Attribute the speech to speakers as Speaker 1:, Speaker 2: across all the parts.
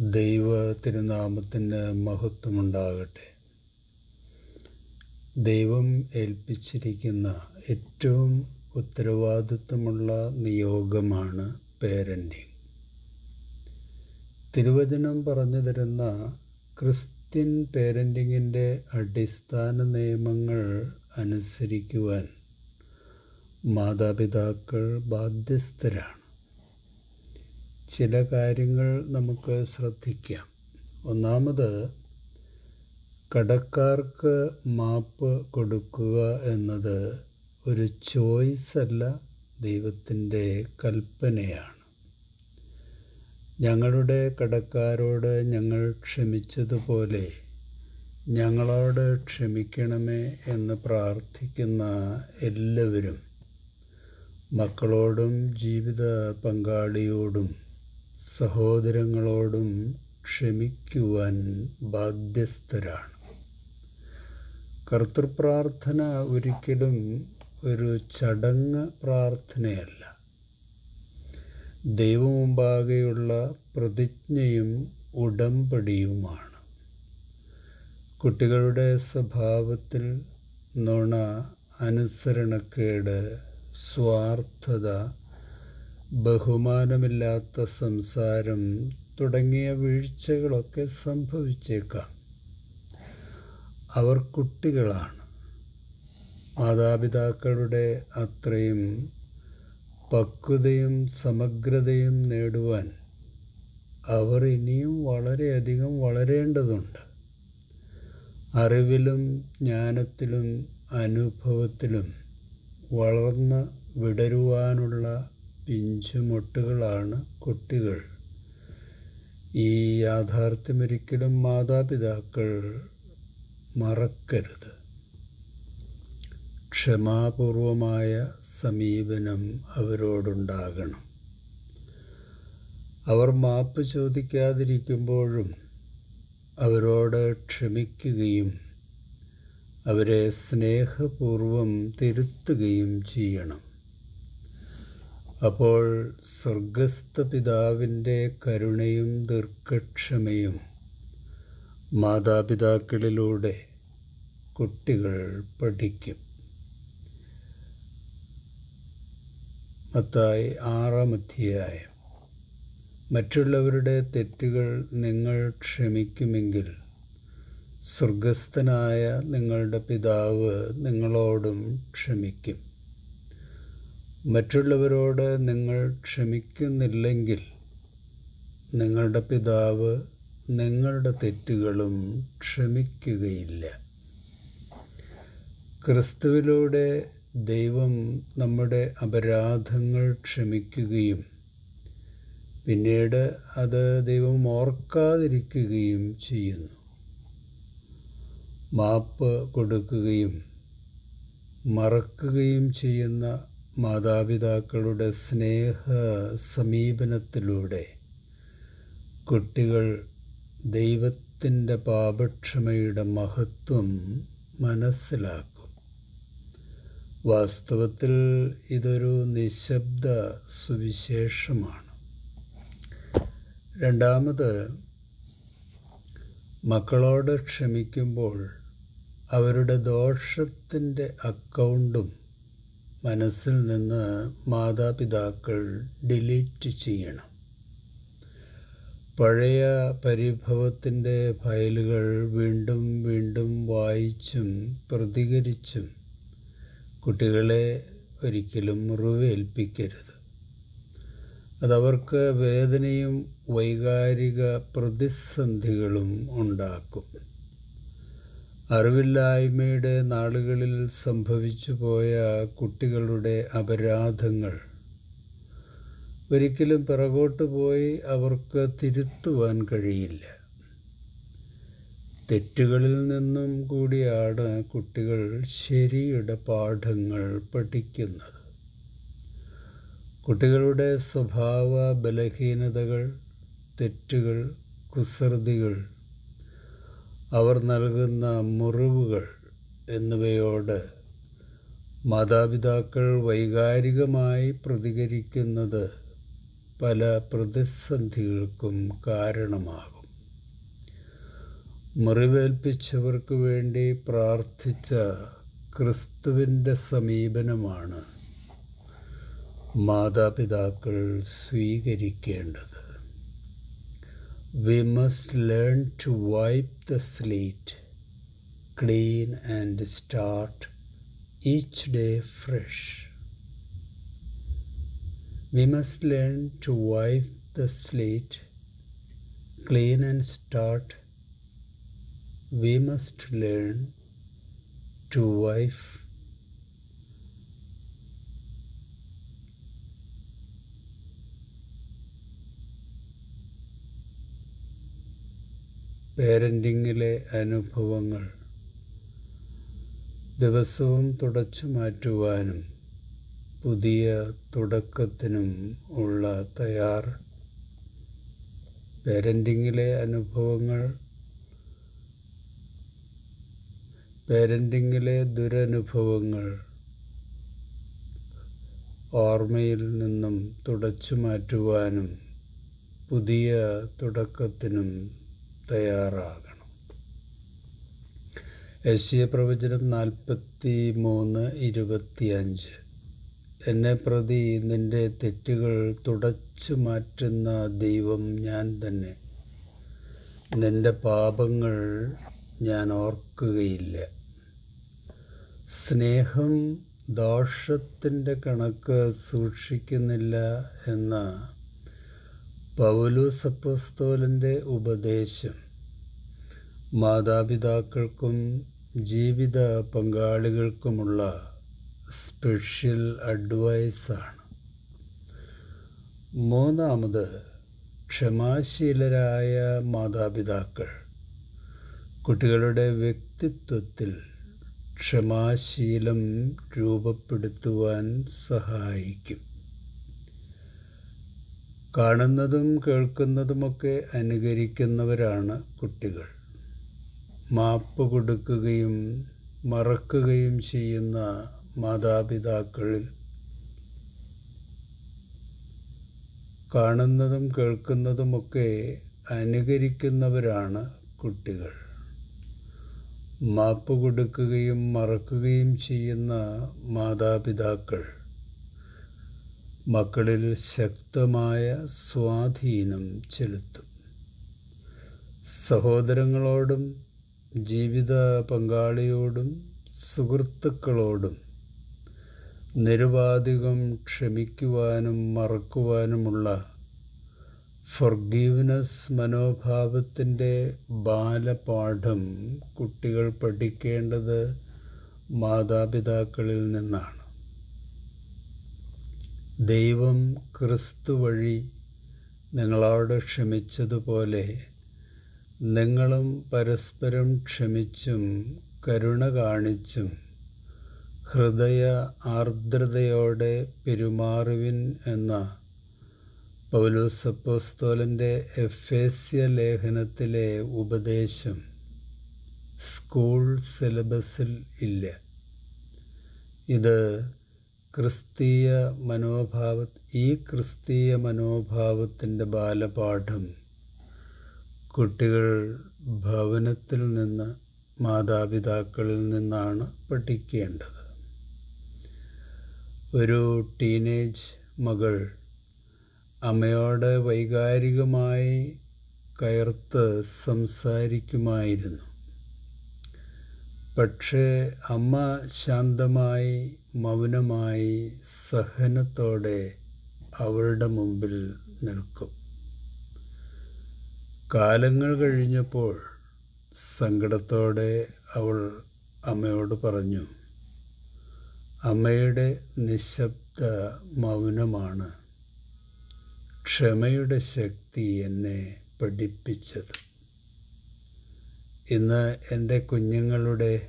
Speaker 1: ദൈവ തിരുനാമത്തിന് മഹത്വമുണ്ടാകട്ടെ. ദൈവം ഏൽപ്പിച്ചിരിക്കുന്ന ഏറ്റവും ഉത്തരവാദിത്വമുള്ള നിയോഗമാണ് പേരന്റിങ് തിരുവചനം പറഞ്ഞു തരുന്ന ക്രിസ്ത്യൻ പേരന്റിങ്ങിന്റെ അടിസ്ഥാന നിയമങ്ങൾ അനുസരിക്കുവാൻ മാതാപിതാക്കൾ ബാധ്യസ്ഥരാണ്. ചില കാര്യങ്ങൾ നമുക്ക് ശ്രദ്ധിക്കാം. ഒന്നാമത് കടക്കാർക്ക് മാപ്പ് കൊടുക്കുക എന്നത് ഒരു ചോയ്സ് അല്ല ദൈവത്തിന്റെ കൽപ്പനയാണ്. ഞങ്ങളുടെ കടക്കാരോട് ഞങ്ങൾ ക്ഷമിച്ചതുപോലെ ഞങ്ങളോട് ക്ഷമിക്കണമേ എന്ന് പ്രാർത്ഥിക്കുന്ന എല്ലാവരും മക്കളോടും ജീവിത പങ്കാളിയോടും സഹോദരങ്ങളോടും ക്ഷമിക്കുവാൻ ബാധ്യസ്ഥരാണ്. കർത്തൃപ്രാർത്ഥന ഒരിക്കലും ഒരു ചടങ്ങ് പ്രാർത്ഥനയല്ല. ദൈവമുമ്പാകെയുള്ള പ്രതിജ്ഞയും ഉടമ്പടിയുമാണ്. കുട്ടികളുടെ സ്വഭാവത്തിൽ നുണ അനുസരണക്കേട് സ്വാർത്ഥത ബഹുമാനമില്ലാത്ത സംസാരം തുടങ്ങിയ വീഴ്ചകളൊക്കെ സംഭവിച്ചേക്കാം. അവർ കുട്ടികളാണ്. മാതാപിതാക്കളുടെ അത്രയും പക്വതയും സമഗ്രതയും നേടുവാൻ അവർ ഇനിയും വളരെയധികം വളരേണ്ടതുണ്ട്. അറിവിലും ജ്ഞാനത്തിലും അനുഭവത്തിലും വളർന്ന് വിടരുവാനുള്ള പിഞ്ചുമൊട്ടുകളാണ് കുട്ടികൾ. ഈ യാഥാർത്ഥ്യമൊരിക്കലും മാതാപിതാക്കൾ മറക്കരുത്. ക്ഷമാപൂർവമായ സമീപനം അവരോടുണ്ടാകണം. അവർ മാപ്പ് ചോദിക്കാതിരിക്കുമ്പോഴും അവരോട് ക്ഷമിക്കുകയും അവരെ സ്നേഹപൂർവം തിരുത്തുകയും ചെയ്യണം. അപ്പോൾ സ്വർഗസ്ഥ പിതാവിന്റെ കരുണയും ദീർഘക്ഷമയും മാതാപിതാക്കളിലൂടെ കുട്ടികൾ പഠിക്കും. മത്തായി ആറാം അധ്യായം. മറ്റുള്ളവരുടെ തെറ്റുകൾ നിങ്ങൾ ക്ഷമിക്കുമെങ്കിൽ സ്വർഗസ്ഥനായ നിങ്ങളുടെ പിതാവ് നിങ്ങളോടും ക്ഷമിക്കും. മറ്റുള്ളവരോട് നിങ്ങൾ ക്ഷമിക്കുന്നില്ലെങ്കിൽ നിങ്ങളുടെ പിതാവ് നിങ്ങളുടെ തെറ്റുകളും ക്ഷമിക്കുകയില്ല. ക്രിസ്തുവിലൂടെ ദൈവം നമ്മുടെ അപരാധങ്ങൾ ക്ഷമിക്കുകയും പിന്നീട് അത് ദൈവം ഓർക്കാതിരിക്കുകയും ചെയ്യുന്നു. മാപ്പ് കൊടുക്കുകയും മറക്കുകയും ചെയ്യുന്ന മാതാപിതാക്കളുടെ സ്നേഹ സമീപനത്തിലൂടെ കുട്ടികൾ ദൈവത്തിന്റെ പാപക്ഷമയുടെ മഹത്വം മനസ്സിലാക്കും. വാസ്തവത്തിൽ ഇതൊരു നിശബ്ദ സുവിശേഷമാണ്. രണ്ടാമത് മക്കളോട് ക്ഷമിക്കുമ്പോൾ അവരുടെ ദോഷത്തിന്റെ അക്കൗണ്ടും മനസ്സിൽ നിന്ന് മാതാപിതാക്കൾ ഡിലീറ്റ് ചെയ്യണം. പഴയ പരിഭവത്തിന്റെ ഫയലുകൾ വീണ്ടും വീണ്ടും വായിച്ചും പ്രതികരിച്ചും കുട്ടികളെ ഒരിക്കലും മുറിവേൽപ്പിക്കരുത്. അതവർക്ക് വേദനയും വൈകാരിക പ്രതിസന്ധികളും ഉണ്ടാക്കും. അറിവില്ലായ്മയുടെ നാളുകളിൽ സംഭവിച്ചു പോയ കുട്ടികളുടെ അപരാധങ്ങൾ. ഒരിക്കലും പിറകോട്ട് പോയി അവർക്ക് തിരുത്തുവാൻ കഴിയില്ല. തെറ്റുകളിൽ നിന്നും കൂടിയാണ് കുട്ടികൾ ശരിയുടെ പാഠങ്ങൾ പഠിക്കുന്നത്. കുട്ടികളുടെ സ്വഭാവ ബലഹീനതകൾ തെറ്റുകൾ കുസൃതികൾ അവർ നൽകുന്ന മുറിവുകൾ എന്നിവയോട് മാതാപിതാക്കൾ വൈകാരികമായി പ്രതികരിക്കുന്നത് പല പ്രതിസന്ധികൾക്കും കാരണമാകും. മുറിവേൽപ്പിച്ചവർക്ക് വേണ്ടി പ്രാർത്ഥിച്ച ക്രിസ്തുവിന്റെ സമീപനമാണ് മാതാപിതാക്കൾ സ്വീകരിക്കേണ്ടത്. we must learn to wipe the slate clean and start each day fresh. We must learn to wipe the slate clean and start. We must learn to wipe പേരന്റിങ്ങിലെ അനുഭവങ്ങൾ. ദിവസവും തുടച്ചു മാറ്റുവാനും പുതിയ തുടക്കത്തിനും ഉള്ള തയ്യാർ. പേരന്റിങ്ങിലെ അനുഭവങ്ങൾ. പേരന്റിങ്ങിലെ ദുരനുഭവങ്ങൾ. ഓർമ്മയിൽ നിന്നും തുടച്ചു മാറ്റുവാനും പുതിയ തുടക്കത്തിനും തയ്യാറാകണം. യശയ പ്രവചനം നാൽപ്പത്തി മൂന്ന് ഇരുപത്തിയഞ്ച്. എന്നെ പ്രതി നിന്റെ തെറ്റുകൾ തുടച്ചു മാറ്റുന്ന ദൈവം ഞാൻ തന്നെ. നിന്റെ പാപങ്ങൾ ഞാൻ ഓർക്കുകയില്ല. സ്നേഹം ദോഷത്തിന്റെ കണക്ക് സൂക്ഷിക്കുന്നില്ല എന്ന പൗലോസപ്പസ്തോലന്റെ ഉപദേശം. മാതാപിതാക്കൾക്കും ജീവിത പങ്കാളികൾക്കുമുള്ള സ്പെഷ്യൽ അഡ്വൈസാണ്. മൂന്നാമത് ക്ഷമാശീലരായ മാതാപിതാക്കൾ. കുട്ടികളുടെ വ്യക്തിത്വത്തിൽ ക്ഷമാശീലം രൂപപ്പെടുത്തുവാൻ സഹായിക്കും. കാണുന്നതും കേൾക്കുന്നതുമൊക്കെ അനുകരിക്കുന്നവരാണ് കുട്ടികൾ. മാപ്പ് കൊടുക്കുകയും മറക്കുകയും ചെയ്യുന്ന മാതാപിതാക്കളിൽ കാണുന്നതും കേൾക്കുന്നതുമൊക്കെ അനുകരിക്കുന്നവരാണ് കുട്ടികൾ. മാപ്പ് കൊടുക്കുകയും മറക്കുകയും ചെയ്യുന്ന മാതാപിതാക്കൾ മക്കളിൽ ശക്തമായ സ്വാധീനം ചെലുത്തും. സഹോദരങ്ങളോടും ജീവിത പങ്കാളിയോടും സുഹൃത്തുക്കളോടും നിരുപാധികം ക്ഷമിക്കുവാനും മറക്കുവാനുമുള്ള ഫൊർഗീവ്നെസ് മനോഭാവത്തിന്റെ ബാലപാഠം കുട്ടികൾ പഠിക്കേണ്ടത് മാതാപിതാക്കളിൽ നിന്നാണ്. ദൈവം ക്രിസ്തു വഴി നിങ്ങളോട് ക്ഷമിച്ചതുപോലെ നിങ്ങളും പരസ്പരം ക്ഷമിച്ചും കരുണ കാണിച്ചും ഹൃദയ ആർദ്രതയോടെ പെരുമാറുവിൻ എന്ന പൗലോസപ്പോസ്തോലന്റെ എഫേസ്യ ലേഖനത്തിലെ ഉപദേശം സ്കൂൾ സിലബസിൽ ഇല്ല. ഇത് ക്രിസ്തീയ മനോഭാവ ഈ ക്രിസ്തീയ മനോഭാവത്തിന്റെ ബാലപാഠം കുട്ടികൾ ഭവനത്തിൽ നിന്ന് മാതാപിതാക്കളിൽ നിന്നാണ് പഠിക്കേണ്ടത്. ഒരു ടീനേജ് മകൾ അമ്മയോട് വൈകാരികമായി കയർത്ത് സംസാരിക്കുമായിരുന്നു. പക്ഷേ അമ്മ ശാന്തമായി മൗനമായി സഹനത്തോടെ അവളുടെ മുമ്പിൽ നിൽക്കും. കാലങ്ങൾ കഴിഞ്ഞപ്പോൾ സങ്കടത്തോടെ അവൾ അമ്മയോട് പറഞ്ഞു അമ്മയുടെ നിശബ്ദ മൗനമാണ് ക്ഷമയുടെ ശക്തി എന്നെ പഠിപ്പിച്ചത്. ഇന്ന് എന്റെ കുഞ്ഞുങ്ങളുടെ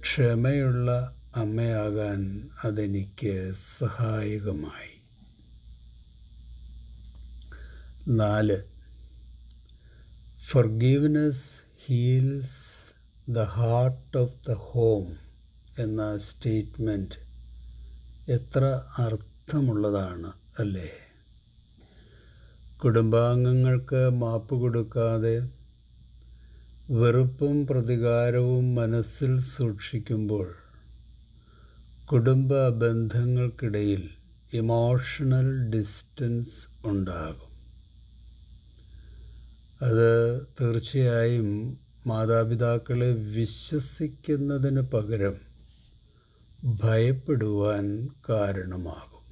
Speaker 1: ക്ഷമയുള്ള അമ്മയാകാൻ അതെനിക്ക് സഹായകമായി. നാല് forgiveness heals the heart of the home എന്ന സ്റ്റേറ്റ്മെന്റ് എത്ര അർത്ഥമുള്ളതാണ് അല്ലേ? കുടുംബാംഗങ്ങൾക്ക് മാപ്പ് കൊടുക്കാതെ വെറുപ്പും പ്രതികാരവും മനസ്സിൽ സൂക്ഷിക്കുമ്പോൾ കുടുംബ ബന്ധങ്ങൾക്കിടയിൽ ഇമോഷണൽ ഡിസ്റ്റൻസ് ഉണ്ടാകും. അത് തീർച്ചയായും മാതാപിതാക്കളെ വിശ്വസിക്കുന്നതിന് പകരം ഭയപ്പെടുവാൻ കാരണമാകും.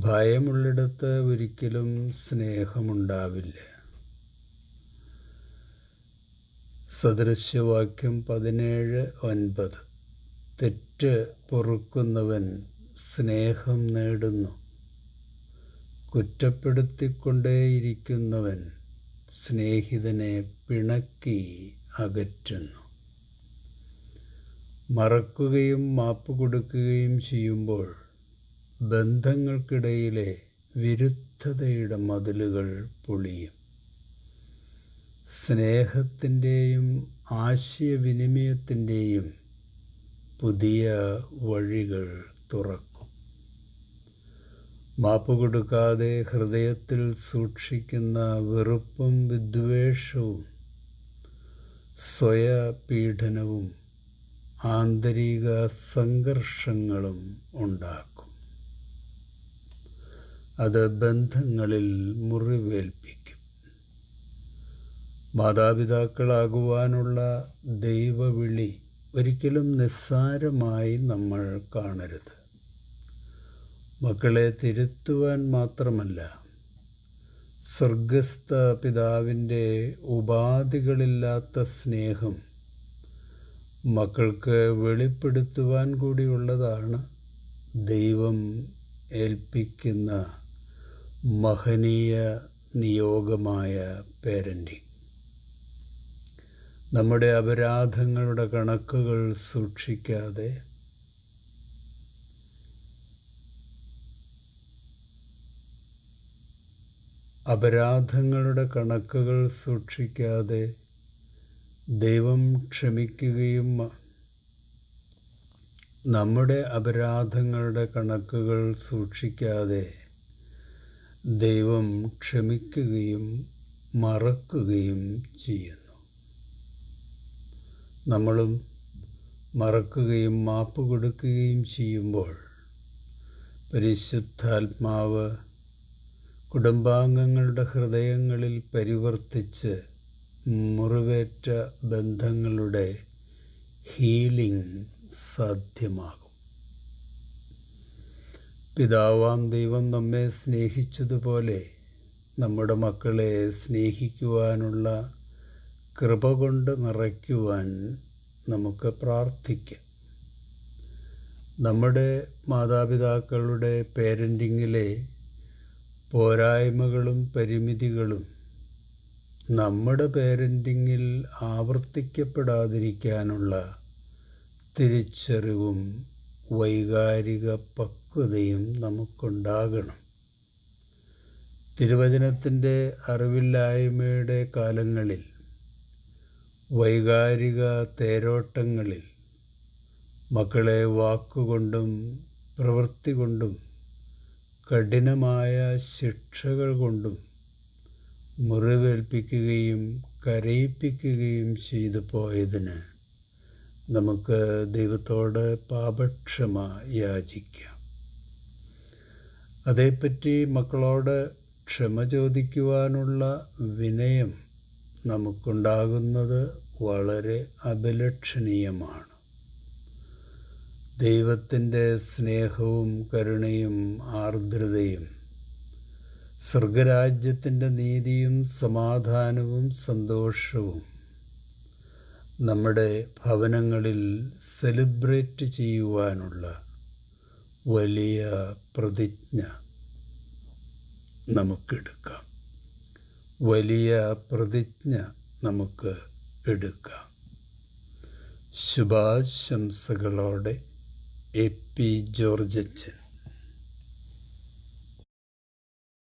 Speaker 1: ഭയമുള്ളിടത്ത് ഒരിക്കലും സ്നേഹമുണ്ടാവില്ല. സദൃശ്യവാക്യം പതിനേഴ് ഒൻപത്. തെറ്റ് പൊറുക്കുന്നവൻ സ്നേഹം നേടുന്നു. കുറ്റപ്പെടുത്തിക്കൊണ്ടേയിരിക്കുന്നവൻ സ്നേഹിതനെ പിണക്കി അകറ്റുന്നു. മറക്കുകയും മാപ്പ് കൊടുക്കുകയും ചെയ്യുമ്പോൾ ബന്ധങ്ങൾക്കിടയിലെ വിരുദ്ധതയുടെ മതിലുകൾ പൊളിയും. സ്നേഹത്തിന്റെയും ആശയവിനിമയത്തിന്റെയും പുതിയ വഴികൾ തുറക്കും. മാപ്പ് കൊടുക്കാതെ ഹൃദയത്തിൽ സൂക്ഷിക്കുന്ന വെറുപ്പും വിദ്വേഷവും സ്വയപീഡനവും ആന്തരിക സംഘർഷങ്ങളും ഉണ്ടാക്കും. അത് ബന്ധങ്ങളിൽ മുറിവേൽപ്പിക്കും. മാതാപിതാക്കളാകുവാനുള്ള ദൈവവിളി ഒരിക്കലും നിസ്സാരമായി നമ്മൾ കാണരുത്. മക്കളെ തിരുത്തുവാൻ മാത്രമല്ല സ്വർഗസ്ഥ പിതാവിന്റെ ഉപാധികളില്ലാത്ത സ്നേഹം മക്കൾക്ക് വെളിപ്പെടുത്തുവാൻ കൂടിയുള്ളതാണ് ദൈവം ഏൽപ്പിക്കുന്ന മഹനീയ നിയോഗമായ പേരന്റിങ് നമ്മുടെ അപരാധങ്ങളുടെ കണക്കുകൾ സൂക്ഷിക്കാതെ അപരാധങ്ങളുടെ കണക്കുകൾ സൂക്ഷിക്കാതെ ദൈവം ക്ഷമിക്കുകയും നമ്മുടെ അപരാധങ്ങളുടെ കണക്കുകൾ സൂക്ഷിക്കാതെ ദൈവം ക്ഷമിക്കുകയും മറക്കുകയും ചെയ്യുന്നു. നമ്മളും മറക്കുകയും മാപ്പ് കൊടുക്കുകയും ചെയ്യുമ്പോൾ പരിശുദ്ധാത്മാവ് കുടുംബാംഗങ്ങളുടെ ഹൃദയങ്ങളിൽ പരിവർത്തിച്ച് മുറിവേറ്റ ബന്ധങ്ങളുടെ ഹീലിംഗ് സാധ്യമാകും. പിതാവാം ദൈവം നമ്മെ സ്നേഹിച്ചതുപോലെ നമ്മുടെ മക്കളെ സ്നേഹിക്കുവാനുള്ള കൃപ കൊണ്ട് നിറയ്ക്കുവാൻ നമുക്ക് പ്രാർത്ഥിക്കാം. നമ്മുടെ മാതാപിതാക്കളുടെ പേരന്റിങ്ങിലെ പോരായ്മകളും പരിമിതികളും നമ്മുടെ പേരന്റിങ്ങിൽ ആവർത്തിക്കപ്പെടാതിരിക്കാനുള്ള തിരിച്ചറിവും വൈകാരിക പക്വതയും നമുക്കുണ്ടാകണം. തിരുവചനത്തിന്റെ അറിവില്ലായ്മയുടെ കാലങ്ങളിൽ വൈകാരിക തേരോട്ടങ്ങളിൽ മക്കളെ വാക്കുകൊണ്ടും പ്രവൃത്തി കൊണ്ടും കഠിനമായ ശിക്ഷകൾ കൊണ്ടും മുറിവേൽപ്പിക്കുകയും കരയിപ്പിക്കുകയും ചെയ്തു പോയതിന് നമുക്ക് ദൈവത്തോട് പാപക്ഷമ യാചിക്കാം. അതേപ്പറ്റി മക്കളോട് ക്ഷമ ചോദിക്കുവാനുള്ള വിനയം നമുക്കുണ്ടാകുന്നത് വളരെ അഭിലക്ഷണീയമാണ് ദൈവത്തിന്റെ സ്നേഹവും കരുണയും ആർദ്രതയും സ്വർഗരാജ്യത്തിന്റെ നീതിയും സമാധാനവും സന്തോഷവും നമ്മുടെ ഭവനങ്ങളിൽ സെലിബ്രേറ്റ് ചെയ്യുവാനുള്ള വലിയ പ്രതിജ്ഞ നമുക്കെടുക്കാം. വലിയ പ്രതിജ്ഞ നമുക്ക് എടുക്കാം. ശുഭാശംസകളോടെ എ പി ജോർജച്ചൻ.